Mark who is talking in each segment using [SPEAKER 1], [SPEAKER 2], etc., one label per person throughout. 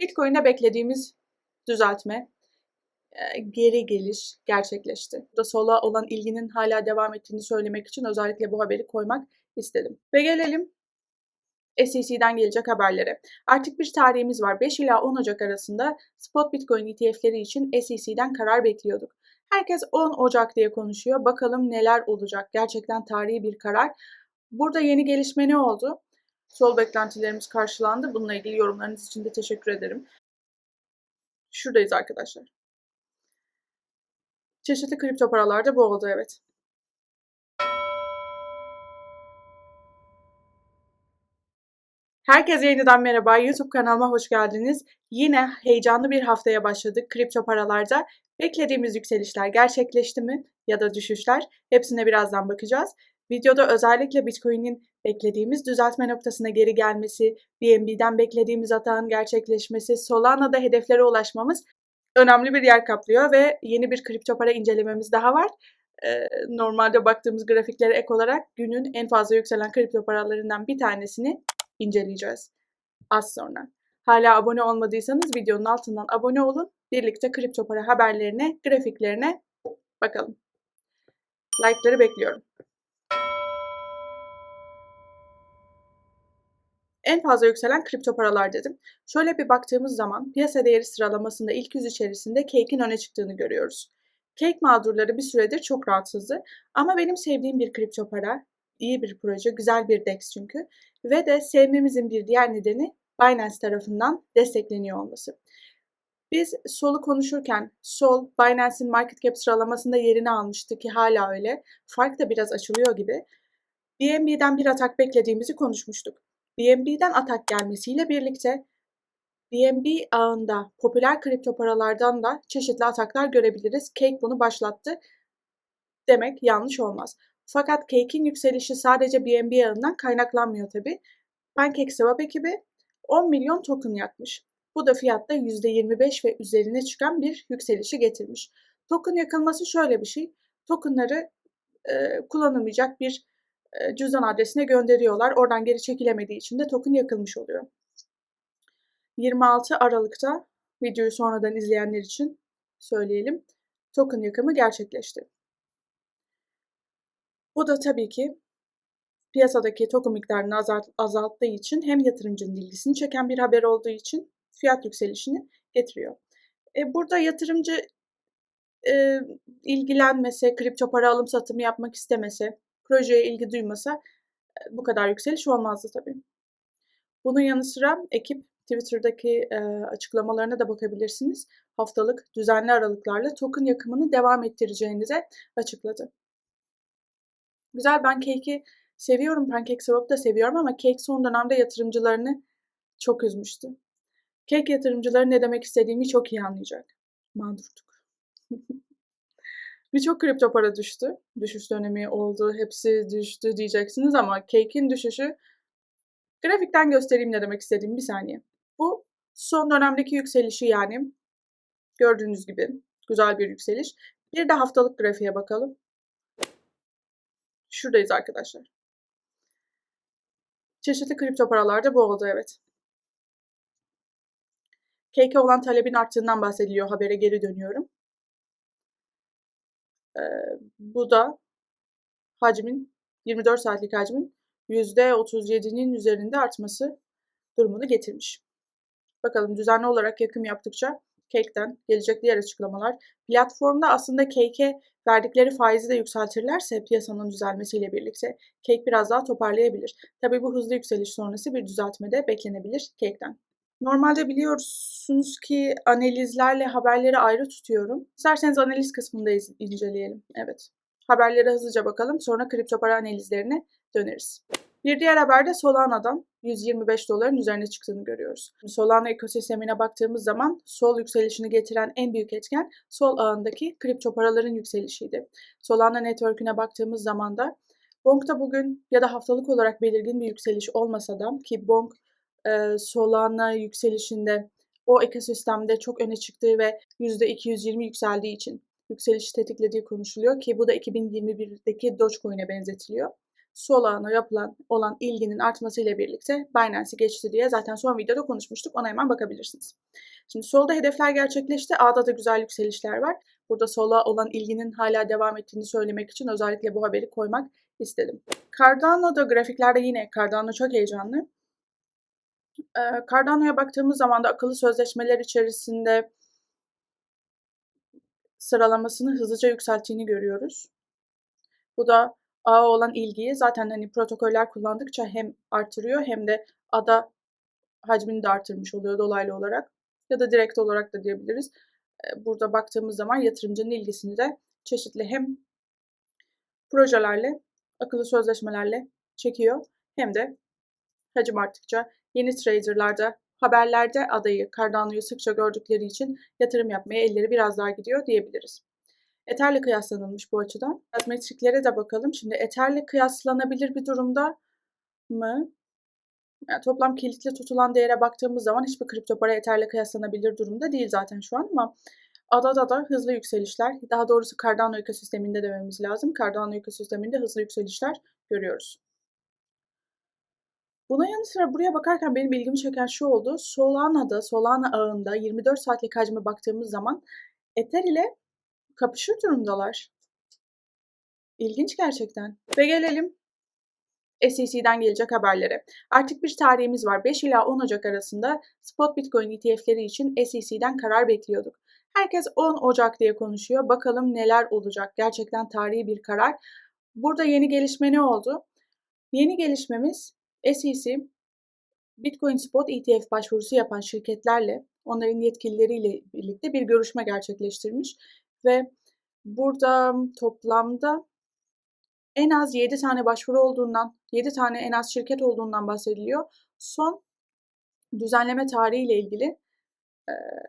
[SPEAKER 1] Bitcoin'de beklediğimiz düzeltme, e, geri geliş gerçekleşti. Da sola olan ilginin hala devam ettiğini söylemek için özellikle bu haberi koymak istedim. Ve gelelim SEC'den gelecek haberlere. Artık bir tarihimiz var. 5 ila 10 Ocak arasında spot Bitcoin ETF'leri için SEC'den karar bekliyorduk. Herkes 10 Ocak diye konuşuyor. Bakalım neler olacak. Gerçekten tarihi bir karar. Burada yeni gelişme ne oldu? Sol beklentilerimiz karşılandı. Bununla ilgili yorumlarınız için de teşekkür ederim. Şuradayız arkadaşlar. Çeşitli kripto paralarda bu oldu evet. Herkese yeniden merhaba. YouTube kanalıma hoş geldiniz. Yine heyecanlı bir haftaya başladık kripto paralarda. Beklediğimiz yükselişler gerçekleşti mi ya da düşüşler? Hepsine birazdan bakacağız. Videoda özellikle Bitcoin'in beklediğimiz düzeltme noktasına geri gelmesi, BNB'den beklediğimiz atağın gerçekleşmesi, Solana'da hedeflere ulaşmamız önemli bir yer kaplıyor ve yeni bir kripto para incelememiz daha var. Ee, normalde baktığımız grafiklere ek olarak günün en fazla yükselen kripto paralarından bir tanesini inceleyeceğiz az sonra. Hala abone olmadıysanız videonun altından abone olun. Birlikte kripto para haberlerine, grafiklerine bakalım. Like'ları bekliyorum. En fazla yükselen kripto paralar dedim. Şöyle bir baktığımız zaman piyasa değeri sıralamasında ilk yüz içerisinde Cake'in öne çıktığını görüyoruz. Cake mağdurları bir süredir çok rahatsızdı ama benim sevdiğim bir kripto para, iyi bir proje, güzel bir DEX çünkü ve de sevmemizin bir diğer nedeni Binance tarafından destekleniyor olması. Biz Sol'u konuşurken Sol Binance'in market cap sıralamasında yerini almıştı ki hala öyle. Fark da biraz açılıyor gibi. BNB'den bir atak beklediğimizi konuşmuştuk. BNB'den atak gelmesiyle birlikte BNB ağında popüler kripto paralardan da çeşitli ataklar görebiliriz. Cake bunu başlattı demek yanlış olmaz. Fakat Cake'in yükselişi sadece BNB ağından kaynaklanmıyor tabi. PancakeSwap ekibi 10 milyon token yakmış. Bu da fiyatta %25 ve üzerine çıkan bir yükselişi getirmiş. Token yakılması şöyle bir şey. Tokenları e, kullanılmayacak bir cüzdan adresine gönderiyorlar. Oradan geri çekilemediği için de token yakılmış oluyor. 26 Aralık'ta videoyu sonradan izleyenler için söyleyelim. Token yakımı gerçekleşti. Bu da tabii ki piyasadaki token miktarını azalt, azalttığı için hem yatırımcının ilgisini çeken bir haber olduğu için fiyat yükselişini getiriyor. E, burada yatırımcı e, ilgilenmese, kripto para alım satımı yapmak istemese, projeye ilgi duymasa e, bu kadar yükseliş olmazdı tabii. Bunun yanı sıra ekip Twitter'daki e, açıklamalarına da bakabilirsiniz. Haftalık düzenli aralıklarla token yakımını devam ettireceğini de açıkladı. Güzel ben Cake'i seviyorum. PancakeSwap'ı da seviyorum ama Cake son dönemde yatırımcılarını çok üzmüştü. Cake yatırımcıları ne demek istediğimi çok iyi anlayacak. Mağdurduk. Birçok kripto para düştü. Düşüş dönemi oldu. Hepsi düştü diyeceksiniz ama Cake'in düşüşü grafikten göstereyim ne demek istediğimi bir saniye. Bu son dönemdeki yükselişi yani. Gördüğünüz gibi güzel bir yükseliş. Bir de haftalık grafiğe bakalım. Şuradayız arkadaşlar. Çeşitli kripto paralarda bu oldu evet. Cake'e olan talebin arttığından bahsediliyor. Habere geri dönüyorum. Bu da hacmin 24 saatlik hacmin %37'nin üzerinde artması durumunu getirmiş. Bakalım düzenli olarak yakım yaptıkça Cake'den gelecek diğer açıklamalar. Platformda aslında Cake'e verdikleri faizi de yükseltirlerse piyasanın düzelmesiyle birlikte Cake biraz daha toparlayabilir. Tabii bu hızlı yükseliş sonrası bir düzeltme de beklenebilir Cake'den. Normalde biliyorsunuz ki analizlerle haberleri ayrı tutuyorum. İsterseniz analiz kısmında inceleyelim. Evet. Haberlere hızlıca bakalım. Sonra kripto para analizlerine döneriz. Bir diğer haberde Solana'dan 125 doların üzerine çıktığını görüyoruz. Solana ekosistemine baktığımız zaman sol yükselişini getiren en büyük etken sol ağındaki kripto paraların yükselişiydi. Solana Network'üne baktığımız zaman da Bonk'ta bugün ya da haftalık olarak belirgin bir yükseliş olmasa da ki Bonk e, Solana yükselişinde o ekosistemde çok öne çıktığı ve %220 yükseldiği için yükselişi tetiklediği konuşuluyor ki bu da 2021'deki Dogecoin'e benzetiliyor. Solana yapılan olan ilginin artmasıyla birlikte Binance'i geçti diye zaten son videoda konuşmuştuk. Ona hemen bakabilirsiniz. Şimdi solda hedefler gerçekleşti. A'da da güzel yükselişler var. Burada sola olan ilginin hala devam ettiğini söylemek için özellikle bu haberi koymak istedim. Cardano'da grafiklerde yine Cardano çok heyecanlı. Ee, Cardano'ya baktığımız zaman da akıllı sözleşmeler içerisinde sıralamasını hızlıca yükselttiğini görüyoruz. Bu da ağa olan ilgiyi zaten hani protokoller kullandıkça hem artırıyor hem de ada hacmini de artırmış oluyor dolaylı olarak ya da direkt olarak da diyebiliriz. Burada baktığımız zaman yatırımcının ilgisini de çeşitli hem projelerle, akıllı sözleşmelerle çekiyor hem de hacim arttıkça yeni traderlarda haberlerde adayı Cardano'yu sıkça gördükleri için yatırım yapmaya elleri biraz daha gidiyor diyebiliriz. Ether'le kıyaslanılmış bu açıdan. Metriklere de bakalım. Şimdi Ether'le kıyaslanabilir bir durumda mı? Yani toplam kilitli tutulan değere baktığımız zaman hiçbir kripto para Ether'le kıyaslanabilir durumda değil zaten şu an ama Adada da hızlı yükselişler, daha doğrusu Cardano ekosisteminde dememiz lazım. Cardano ekosisteminde hızlı yükselişler görüyoruz. Buna yanı sıra buraya bakarken benim ilgimi çeken şu oldu. Solana'da, Solana ağında 24 saatlik hacme baktığımız zaman Ether ile kapışır durumdalar. İlginç gerçekten. Ve gelelim SEC'den gelecek haberlere. Artık bir tarihimiz var. 5 ila 10 Ocak arasında spot Bitcoin ETF'leri için SEC'den karar bekliyorduk. Herkes 10 Ocak diye konuşuyor. Bakalım neler olacak. Gerçekten tarihi bir karar. Burada yeni gelişme ne oldu? Yeni gelişmemiz SEC Bitcoin Spot ETF başvurusu yapan şirketlerle onların yetkilileriyle birlikte bir görüşme gerçekleştirmiş ve burada toplamda en az 7 tane başvuru olduğundan, 7 tane en az şirket olduğundan bahsediliyor. Son düzenleme tarihiyle ilgili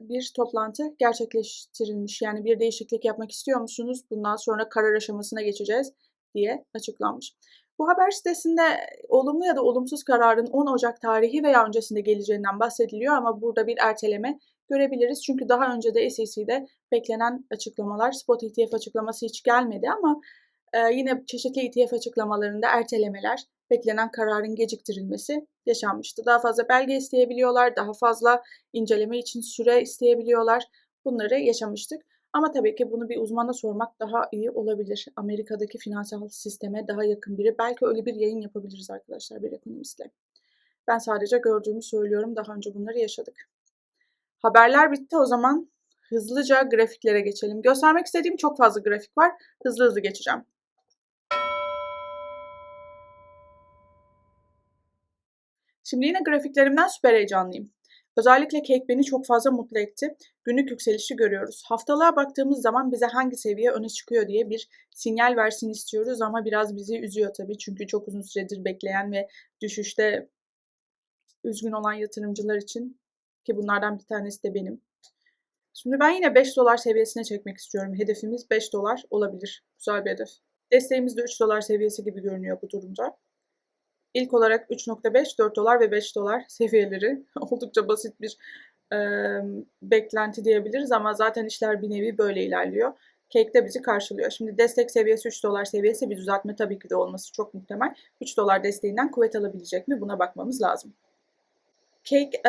[SPEAKER 1] bir toplantı gerçekleştirilmiş. Yani bir değişiklik yapmak istiyor musunuz? Bundan sonra karar aşamasına geçeceğiz diye açıklanmış. Bu haber sitesinde olumlu ya da olumsuz kararın 10 Ocak tarihi veya öncesinde geleceğinden bahsediliyor ama burada bir erteleme görebiliriz. Çünkü daha önce de SEC'de beklenen açıklamalar, spot ETF açıklaması hiç gelmedi ama yine çeşitli ETF açıklamalarında ertelemeler, beklenen kararın geciktirilmesi yaşanmıştı. Daha fazla belge isteyebiliyorlar, daha fazla inceleme için süre isteyebiliyorlar. Bunları yaşamıştık. Ama tabii ki bunu bir uzmana sormak daha iyi olabilir. Amerika'daki finansal sisteme daha yakın biri. Belki öyle bir yayın yapabiliriz arkadaşlar bir ekonomistle. Ben sadece gördüğümü söylüyorum. Daha önce bunları yaşadık. Haberler bitti o zaman hızlıca grafiklere geçelim. Göstermek istediğim çok fazla grafik var. Hızlı hızlı geçeceğim. Şimdi yine grafiklerimden süper heyecanlıyım. Özellikle Cake beni çok fazla mutlu etti. Günlük yükselişi görüyoruz. Haftalığa baktığımız zaman bize hangi seviye öne çıkıyor diye bir sinyal versin istiyoruz ama biraz bizi üzüyor tabii. Çünkü çok uzun süredir bekleyen ve düşüşte üzgün olan yatırımcılar için ki bunlardan bir tanesi de benim. Şimdi ben yine 5 dolar seviyesine çekmek istiyorum. Hedefimiz 5 dolar olabilir. Güzel bir hedef. Desteğimiz de 3 dolar seviyesi gibi görünüyor bu durumda. İlk olarak 3.5, 4 dolar ve 5 dolar seviyeleri oldukça basit bir e, beklenti diyebiliriz ama zaten işler bir nevi böyle ilerliyor. Cake de bizi karşılıyor. Şimdi destek seviyesi 3 dolar seviyesi bir düzeltme tabii ki de olması çok muhtemel. 3 dolar desteğinden kuvvet alabilecek mi? Buna bakmamız lazım. Cake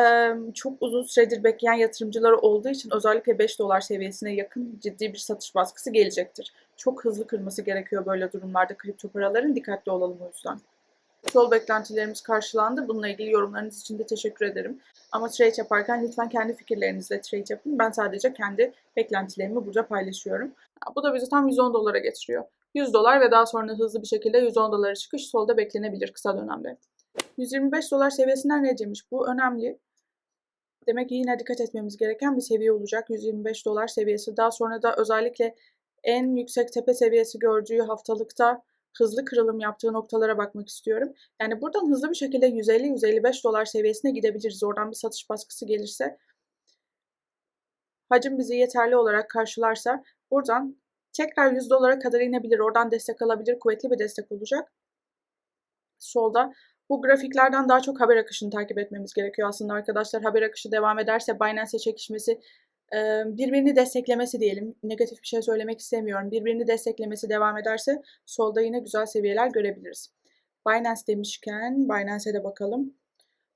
[SPEAKER 1] çok uzun süredir bekleyen yatırımcıları olduğu için özellikle 5 dolar seviyesine yakın ciddi bir satış baskısı gelecektir. Çok hızlı kırması gerekiyor böyle durumlarda kripto paraların. Dikkatli olalım o yüzden. Sol beklentilerimiz karşılandı. Bununla ilgili yorumlarınız için de teşekkür ederim. Ama trade yaparken lütfen kendi fikirlerinizle trade yapın. Ben sadece kendi beklentilerimi burada paylaşıyorum. Bu da bizi tam 110 dolara getiriyor. 100 dolar ve daha sonra hızlı bir şekilde 110 dolara çıkış solda beklenebilir kısa dönemde. 125 dolar seviyesinden ne demiş? Bu önemli. Demek ki yine dikkat etmemiz gereken bir seviye olacak. 125 dolar seviyesi. Daha sonra da özellikle en yüksek tepe seviyesi gördüğü haftalıkta hızlı kırılım yaptığı noktalara bakmak istiyorum. Yani buradan hızlı bir şekilde 150-155 dolar seviyesine gidebiliriz. Oradan bir satış baskısı gelirse hacim bizi yeterli olarak karşılarsa buradan tekrar 100 dolara kadar inebilir. Oradan destek alabilir. Kuvvetli bir destek olacak. Solda bu grafiklerden daha çok haber akışını takip etmemiz gerekiyor aslında arkadaşlar. Haber akışı devam ederse Binance çekişmesi birbirini desteklemesi diyelim. Negatif bir şey söylemek istemiyorum. Birbirini desteklemesi devam ederse solda yine güzel seviyeler görebiliriz. Binance demişken Binance'e de bakalım.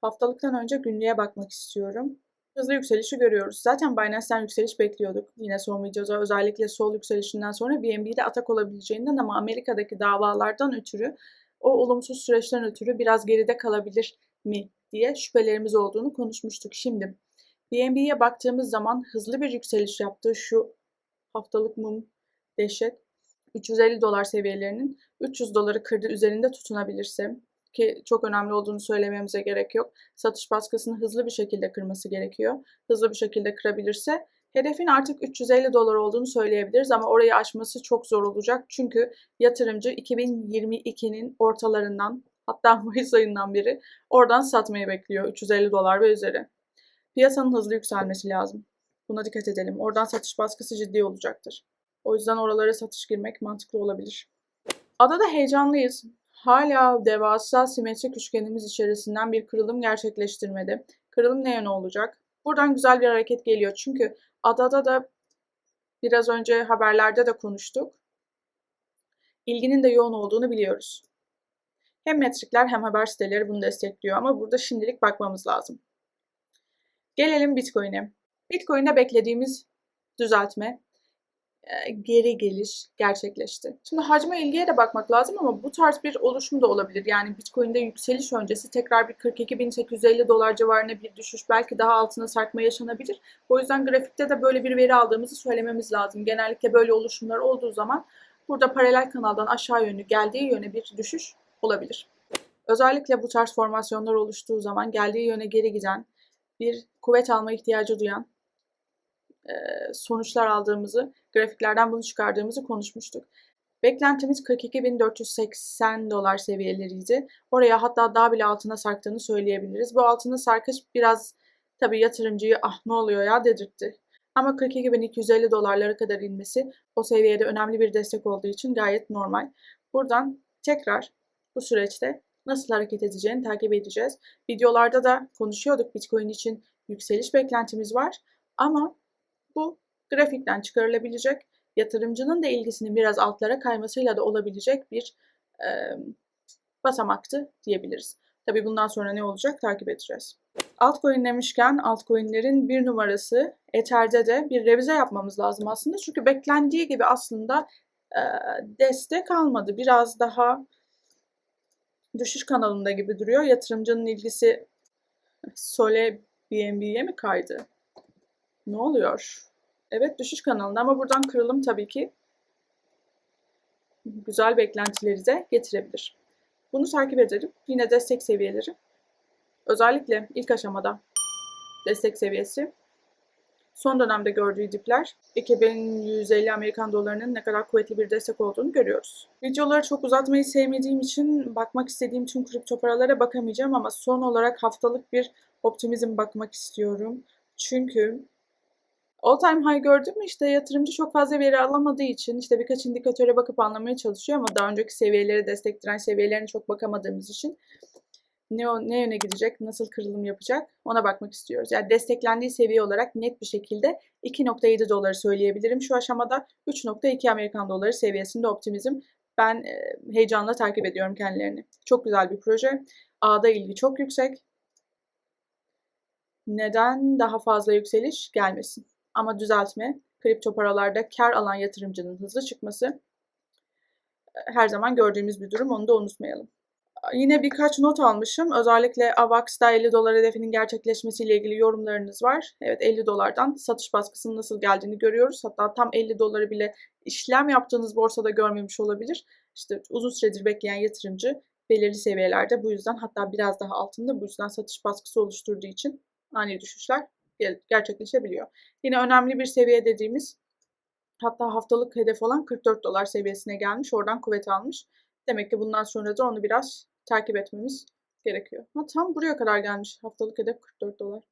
[SPEAKER 1] Haftalıktan önce günlüğe bakmak istiyorum. Hızlı yükselişi görüyoruz. Zaten Binance'den yükseliş bekliyorduk. Yine son videoda özellikle sol yükselişinden sonra BNB'de atak olabileceğinden ama Amerika'daki davalardan ötürü o olumsuz süreçten ötürü biraz geride kalabilir mi diye şüphelerimiz olduğunu konuşmuştuk. Şimdi BNB'ye baktığımız zaman hızlı bir yükseliş yaptığı şu haftalık mum dehşet 350 dolar seviyelerinin 300 doları kırdı üzerinde tutunabilirse ki çok önemli olduğunu söylememize gerek yok. Satış baskısını hızlı bir şekilde kırması gerekiyor. Hızlı bir şekilde kırabilirse hedefin artık 350 dolar olduğunu söyleyebiliriz ama orayı aşması çok zor olacak. Çünkü yatırımcı 2022'nin ortalarından hatta Mayıs ayından beri oradan satmayı bekliyor 350 dolar ve üzeri. Piyasanın hızlı yükselmesi lazım. Buna dikkat edelim. Oradan satış baskısı ciddi olacaktır. O yüzden oralara satış girmek mantıklı olabilir. Adada heyecanlıyız. Hala devasa simetrik üçgenimiz içerisinden bir kırılım gerçekleştirmedi. Kırılım ne yöne olacak? Buradan güzel bir hareket geliyor. Çünkü adada da biraz önce haberlerde de konuştuk. İlginin de yoğun olduğunu biliyoruz. Hem metrikler hem haber siteleri bunu destekliyor ama burada şimdilik bakmamız lazım. Gelelim Bitcoin'e. Bitcoin'de beklediğimiz düzeltme geri geliş gerçekleşti. Şimdi hacme ilgiye de bakmak lazım ama bu tarz bir oluşum da olabilir. Yani Bitcoin'de yükseliş öncesi tekrar bir 42.850 dolar civarına bir düşüş belki daha altına sarkma yaşanabilir. O yüzden grafikte de böyle bir veri aldığımızı söylememiz lazım. Genellikle böyle oluşumlar olduğu zaman burada paralel kanaldan aşağı yönlü geldiği yöne bir düşüş olabilir. Özellikle bu tarz formasyonlar oluştuğu zaman geldiği yöne geri giden, bir kuvvet alma ihtiyacı duyan sonuçlar aldığımızı, grafiklerden bunu çıkardığımızı konuşmuştuk. Beklentimiz 42.480 dolar seviyeleriydi. Oraya hatta daha bile altına sarktığını söyleyebiliriz. Bu altına sarkış biraz tabii yatırımcıyı ah ne oluyor ya dedirtti. Ama 42.250 dolarlara kadar inmesi o seviyede önemli bir destek olduğu için gayet normal. Buradan tekrar bu süreçte nasıl hareket edeceğini takip edeceğiz. Videolarda da konuşuyorduk Bitcoin için yükseliş beklentimiz var. Ama bu grafikten çıkarılabilecek, yatırımcının da ilgisinin biraz altlara kaymasıyla da olabilecek bir e, basamaktı diyebiliriz. Tabii bundan sonra ne olacak takip edeceğiz. Altcoin demişken altcoin'lerin bir numarası Ether'de de bir revize yapmamız lazım aslında. Çünkü beklendiği gibi aslında e, destek almadı. Biraz daha düşüş kanalında gibi duruyor. Yatırımcının ilgisi Sole BNB'ye mi kaydı? Ne oluyor? Evet düşüş kanalında ama buradan kırılım tabii ki güzel beklentileri de getirebilir. Bunu takip edelim. Yine destek seviyeleri. Özellikle ilk aşamada destek seviyesi. Son dönemde gördüğü dipler 2150 Amerikan dolarının ne kadar kuvvetli bir destek olduğunu görüyoruz. Videoları çok uzatmayı sevmediğim için bakmak istediğim tüm kripto paralara bakamayacağım ama son olarak haftalık bir optimizm bakmak istiyorum. Çünkü All time high gördüm mü işte yatırımcı çok fazla veri alamadığı için işte birkaç indikatöre bakıp anlamaya çalışıyor ama daha önceki seviyeleri destekleyen seviyelerine çok bakamadığımız için ne, ne yöne gidecek, nasıl kırılım yapacak ona bakmak istiyoruz. Yani desteklendiği seviye olarak net bir şekilde 2.7 doları söyleyebilirim. Şu aşamada 3.2 Amerikan doları seviyesinde optimizm. Ben e, heyecanla takip ediyorum kendilerini. Çok güzel bir proje. Ağda ilgi çok yüksek. Neden daha fazla yükseliş gelmesin? Ama düzeltme, kripto paralarda kar alan yatırımcının hızlı çıkması e, her zaman gördüğümüz bir durum. Onu da unutmayalım. Yine birkaç not almışım. Özellikle AVAX'da 50 dolar hedefinin gerçekleşmesiyle ilgili yorumlarınız var. Evet 50 dolardan satış baskısının nasıl geldiğini görüyoruz. Hatta tam 50 doları bile işlem yaptığınız borsada görmemiş olabilir. İşte uzun süredir bekleyen yatırımcı belirli seviyelerde bu yüzden hatta biraz daha altında bu yüzden satış baskısı oluşturduğu için ani düşüşler gerçekleşebiliyor. Yine önemli bir seviye dediğimiz hatta haftalık hedef olan 44 dolar seviyesine gelmiş. Oradan kuvvet almış. Demek ki bundan sonra da onu biraz takip etmemiz gerekiyor. Ha, tam buraya kadar gelmiş. Haftalık hedef 44 dolar.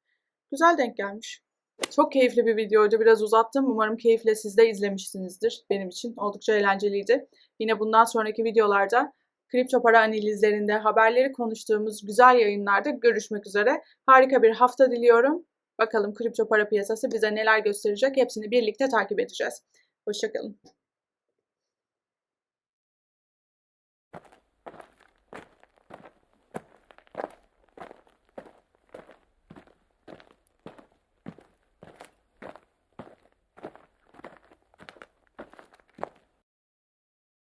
[SPEAKER 1] Güzel denk gelmiş. Çok keyifli bir videoydu. Biraz uzattım. Umarım keyifle siz de izlemişsinizdir. Benim için oldukça eğlenceliydi. Yine bundan sonraki videolarda kripto para analizlerinde haberleri konuştuğumuz güzel yayınlarda görüşmek üzere. Harika bir hafta diliyorum. Bakalım kripto para piyasası bize neler gösterecek hepsini birlikte takip edeceğiz. Hoşçakalın.